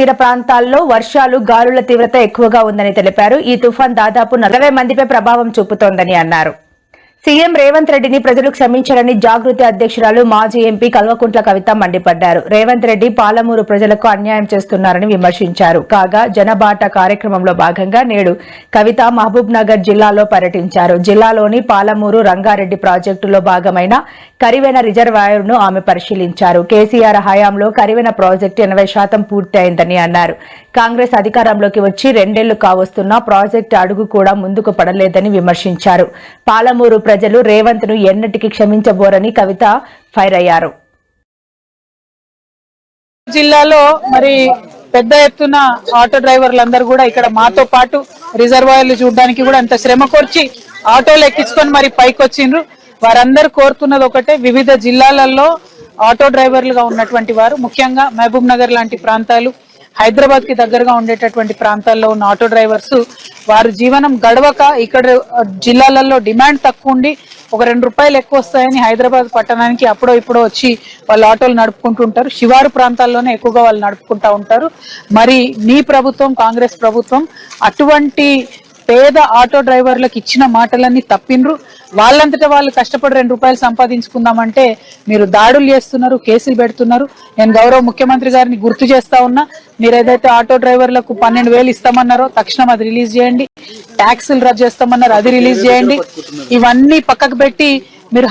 తీర ప్రాంతాల్లో వర్షాలు గాలుల తీవ్రత ఎక్కువగా ఉందని తెలిపారు. ఈ తుఫాన్ దాదాపు నలభై మందిపై ప్రభావం చూపుతోందని అన్నారు. సీఎం రేవంత్ రెడ్డిని ప్రజలు క్షమించారని జాగృతి అధ్యక్షురాలు మాజీ ఎంపీ కల్వకుంట్ల కవిత మండిపడ్డారు. రేవంత్ రెడ్డి పాలమూరు ప్రజలకు అన్యాయం చేస్తున్నారని విమర్శించారు. కాగా జనబాట కార్యక్రమంలో భాగంగా నేడు కవిత మహబూబ్ నగర్ జిల్లాలో పర్యటించారు. జిల్లాలోని పాలమూరు రంగారెడ్డి ప్రాజెక్టులో భాగమైన కరివెన రిజర్వాయర్ను ఆమె పరిశీలించారు. కేసీఆర్ హయాంలో కరివెన ప్రాజెక్టు ఎనభై శాతం పూర్తయిందని అన్నారు. కాంగ్రెస్ అధికారంలోకి వచ్చి రెండేళ్ళు కావస్తున్నా ప్రాజెక్టు అడుగు కూడా ముందుకు పడలేదని విమర్శించారు. పాలమూరు ప్రజలు రేవంత్ను ఎన్నటికీ క్షమించబోరని కవిత ఫైర్ అయ్యారు జిల్లాలో మరి పెద్ద ఎత్తున ఆటో డ్రైవర్లందరూ కూడా ఇక్కడ మాతో పాటు రిజర్వాయర్లు చూడడానికి కూడా అంత శ్రమ కోర్చి ఆటోలు ఎక్కించుకొని మరి పైకి వచ్చిండ్రు వారందరూ కోరుతున్నది ఒకటే వివిధ జిల్లాలలో ఆటో డ్రైవర్లుగా ఉన్నటువంటి వారు ముఖ్యంగా మహబూబ్ నగర్ లాంటి ప్రాంతాలు హైదరాబాద్కి దగ్గరగా ఉండేటటువంటి ప్రాంతాల్లో ఉన్న ఆటో డ్రైవర్స్ వారు జీవనం గడవక ఇక్కడ జిల్లాలలో డిమాండ్ తక్కువ ఉండి ఒక రెండు రూపాయలు ఎక్కువ వస్తాయని హైదరాబాద్ పట్టణానికి అప్పుడో ఇప్పుడో వచ్చి వాళ్ళు ఆటోలు నడుపుకుంటుంటారు శివారు ప్రాంతాల్లోనే ఎక్కువగా వాళ్ళు నడుపుకుంటా ఉంటారు. మరి నీ ప్రభుత్వం కాంగ్రెస్ ప్రభుత్వం అటువంటి పేద ఆటో డ్రైవర్లకు ఇచ్చిన మాటలన్నీ తప్పిండ్రు. వాళ్ళంతటా వాళ్ళు కష్టపడి రెండు రూపాయలు సంపాదించుకుందామంటే మీరు దాడులు చేస్తున్నారు కేసులు పెడుతున్నారు. నేను గౌరవ ముఖ్యమంత్రి గారిని గుర్తు చేస్తా ఉన్నా మీరు ఏదైతే ఆటో డ్రైవర్లకు పన్నెండు వేలు ఇస్తామన్నారో తక్షణం అది రిలీజ్ చేయండి. ట్యాక్సులు రద్దు చేస్తామన్నారు అది రిలీజ్ చేయండి. ఇవన్నీ పక్కకు పెట్టి మీరు